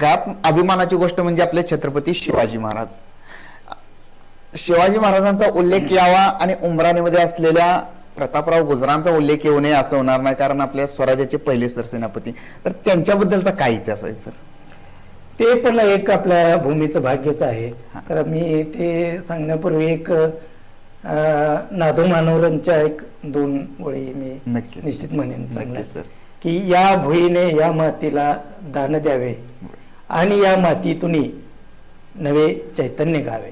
सगळ्यात अभिमानाची गोष्ट म्हणजे आपले छत्रपती शिवाजी महाराज. शिवाजी महाराजांचा उल्लेख यावा आणि उमराणीमध्ये असलेल्या प्रतापराव गुजरांचा उल्लेख येऊ नये असं होणार नाही कारण आपल्या स्वराज्याचे पहिले सरसेनापती. तर त्यांच्याबद्दलचा काय इतिहास आहे सर? ते पण एक आपल्या भूमीचं भाग्यच आहे. तर मी ते सांगण्यापूर्वी एक नादू मानवरांच्या एक दोन ओळी मी. निश्चित म्हणेन सर. की या भुईने या मातीला दान द्यावे. आणि या मातीतून नवे चैतन्य गावे.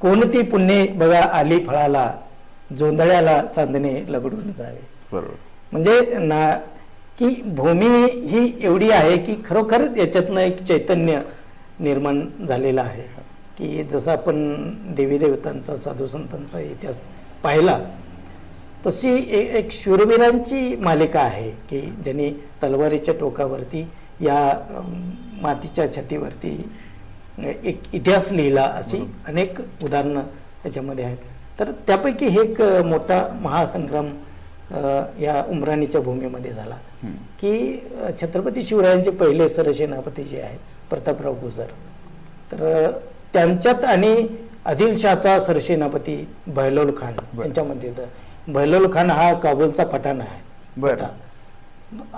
कोणती पुण्य बघा आली फळाला जोंधळ्याला चांदणे लगडून जावे. बरोबर. म्हणजे ना की भूमी ही एवढी आहे की खरोखर याच्यातनं एक चैतन्य निर्माण झालेलं आहे. की जसं आपण देवी देवतांचा साधू संतांचा इतिहास पाहिला तशी एक शूरवीरांची मालिका आहे की ज्यांनी तलवारीच्या टोकावरती या मातीच्या छतीवरती एक इतिहास लिहिला अशी अनेक उदाहरणं त्याच्यामध्ये आहेत तर त्यापैकी हे एक मोठा महासंग्राम या उमराणीच्या भूमीमध्ये झाला. की छत्रपती शिवरायांचे पहिले सरसेनापती जे आहेत प्रतापराव गुजर तर त्यांच्यात आणि आदिलशाहचा सरसेनापती बहलोल खान. यांच्यामध्ये. बहलोल खान हा काबूलचा पठाण आहे बरं.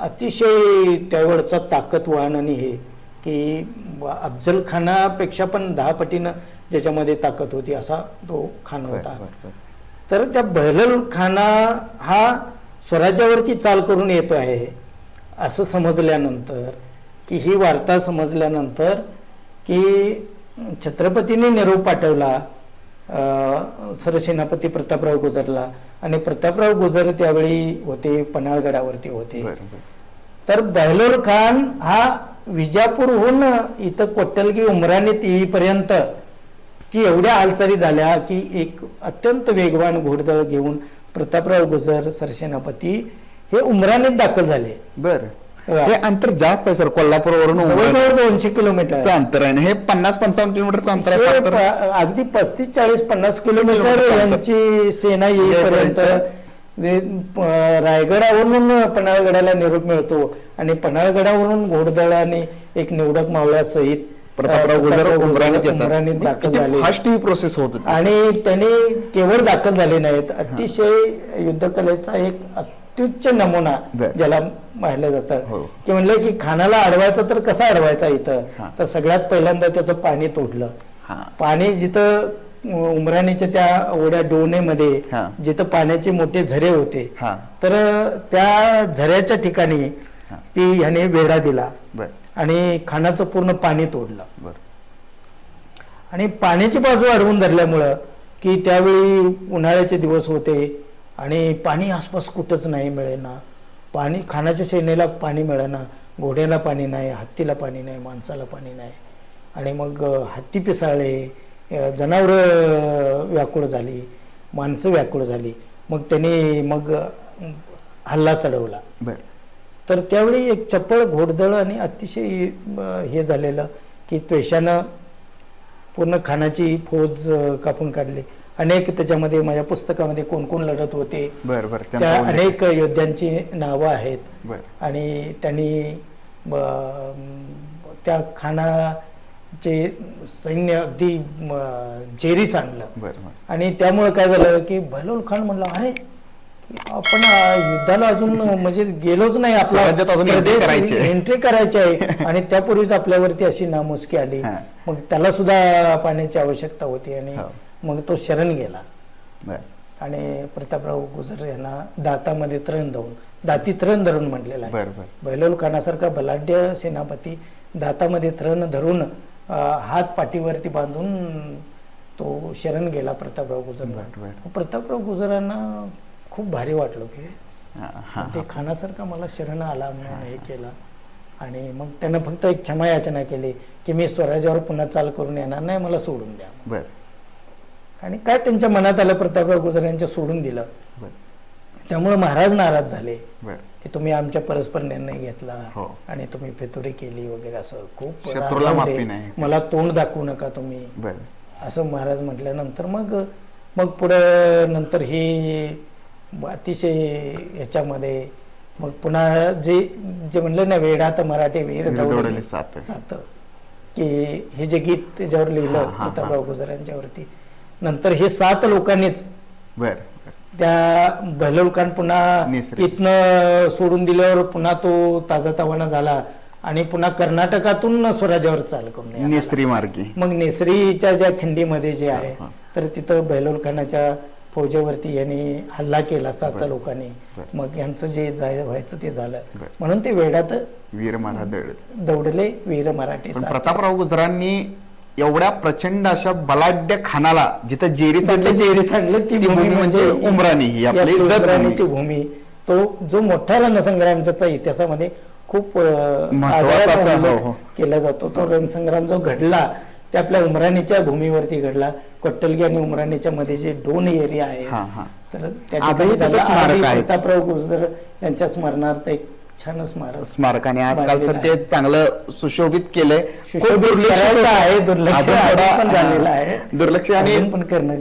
अतिशय त्यावेळचा ताकदवान आणि हे की अफजल खानापेक्षा पण दहा पटीनं ज्याच्यामध्ये ताकद होती असा तो खान होता. तर त्या बहलल खाना हा स्वराज्यावरती चाल करून येतो आहे. असं समजल्यानंतर की ही वार्ता समजल्यानंतर की छत्रपतींनी निरोप पाठवला सरसेनापती प्रतापराव गुजरला आणि प्रतापराव गुजर त्यावेळी होते पन्हाळगडावरती होते. तर बहलोर खान हा विजापूरहून इथं कोट्टलगी उमराणीत येईपर्यंत की एवढ्या हालचाली झाल्या की एक अत्यंत वेगवान घोडदळ घेऊन प्रतापराव गुजर सरसेनापती हे उमराणीत दाखल झाले बरं. हे अंतर जास्त आहे सर. कोल्हापूरवरून दोनशे किलोमीटर अंतर आहे. हे पन्नास पंचावन्न किलोमीटरचं अंतर आहे अगदी पस्तीस चाळीस पन्नास किलोमीटर. यांची सेना येईपर्यंत रायगडावरून पन्हाळगडाला निरोप मिळतो आणि पन्हाळगडावरून घोडदळ आणि एक निवडक मावळ्यासहित येतात. दाखल झाले. प्रोसेस होती आणि त्यांनी केवळ दाखल झाले नाहीत. अतिशय युद्धकलेचा एक अत्युच्च नमुना. ज्याला पाहिलं जातं हो. की म्हणलं की खानाला अडवायचा तर कसा अडवायचा इथं हा. तर सगळ्यात पहिल्यांदा त्याचं पाणी तोडलं हा पाणी जिथं उमराणीच्या त्या ओढ्या डोनेमध्ये हा. जिथं पाण्याचे मोठे झरे होते हा तर त्या झऱ्याच्या ठिकाणी हा. ती ह्याने वेढा दिला आणि खानाचं पूर्ण पाणी तोडलं बर आणि पाण्याची बाजू अडवून धरल्यामुळं की त्यावेळी उन्हाळ्याचे दिवस होते आणि पाणी आसपास कुठंच नाही मिळेना. पाणी खानाच्या सेनेला पाणी मिळेना. घोड्याला पाणी नाही हत्तीला पाणी नाही माणसाला पाणी नाही. आणि मग हत्ती पिसाळले जनावरं व्याकुळ झाली माणसं व्याकुळ झाली. मग त्यांनी मग हल्ला चढवला. तर त्यावेळी एक चपळ घोडदळ आणि अतिशय हे झालेलं की त्वेषानं पूर्ण खानाची फौज कापून काढली. अनेक त्याच्यामध्ये माझ्या पुस्तकामध्ये कोण कोण लढत होते बर बर त्या. अनेक योद्ध्यांची नावं आहेत आणि त्यांनी त्या खानाचे सैन्य अगदी जेरीस आणलं आणि त्यामुळे काय झालं की बहलोल खान म्हणला अरे आपण युद्धाला अजून म्हणजे गेलोच नाही आहे. एंट्री करायची आहे आणि त्यापूर्वीच आपल्यावरती अशी नामुष्की आली. मग त्याला सुद्धा पाण्याची आवश्यकता होती आणि हो. मग तो शरण गेला. आणि प्रतापराव गुजर यांना दातामध्ये तरण धरून दाती तरण धरून म्हटलेलं आहे. बहलोल खानासारखा बलाढ्य सेनापती दातामध्ये थरण धरून हात पाठीवरती बांधून तो शरण गेला प्रतापराव बर. प्रतापराव गुजरांना खूप भारी वाटलं की ते. खानासारखा मला शरण आला म्हणून हे केलं. आणि मग त्यानं फक्त एक क्षमा याचना केली की मी स्वराज्यावर पुन्हा चाल करून येणार नाही मला सोडून द्या. बर. आणि काय त्यांच्या मनात आलं प्रतापराव गुजर यांच्या सोडून दिलं. त्यामुळे महाराज नाराज झाले. की तुम्ही आमच्या परस्पर निर्णय घेतला हो. आणि तुम्ही फितुरी केली वगैरे असं खूप. मला तोंड दाखवू नका तुम्ही. असं महाराज म्हटल्यानंतर मग मग पुढं नंतर ही अतिशय ह्याच्यामध्ये मग पुन्हा जे जे म्हणलं ना वेडात मराठी वीर सात. की हे जे गीत त्याच्यावर लिहिलं हा, हा, हा. नंतर हे सात लोकांनीच बर त्या बहलोलखान पुन्हा नेसरे. इथनं सोडून दिल्यावर पुन्हा तो ताजा तवाना झाला आणि पुन्हा कर्नाटकातून स्वराज्यावर चाल करून नेसरी मार्गी मग नेसरीच्या ज्या खिंडीमध्ये जे आहे हा. तर तिथं बहलोल खानाच्या फौजेवरती यांनी हल्ला केला सात. लोकांनी. मग यांचं जे जाय व्हायचं ते झालं बरं. म्हणून ते वेडात वीर महाराज दौडले दौडले वीर मराठी पण सात. प्रतापराव गुजरांनी एवढ्या प्रचंड अशा बलाढ्य खानाला जिथं जेरी सांडले जेरी सांडले ती भूमी म्हणजे उमराणी ही आपली उमराणीची भूमी. तो जो मोठ्या रणसंग्रामच्या इतिहासामध्ये खूप हो. केला जातो तो रणसंग्राम जो घडला ते आपल्या उमराणीच्या भूमीवरती घडला कोट्टलगी आणि उमराणीच्या मध्ये जे दोन एरिया आहे तर त्या ठिकाणी. प्रतापराव गुजर यांच्या स्मरणार्थ एक छान स्मारक स्मारक आणि आजकाल सर ते चांगलं सुशोभित केलंय खूप दुर्लक्ष. आहे, दुर्लक्ष आहे. दुर्लक्ष आणि पण करणं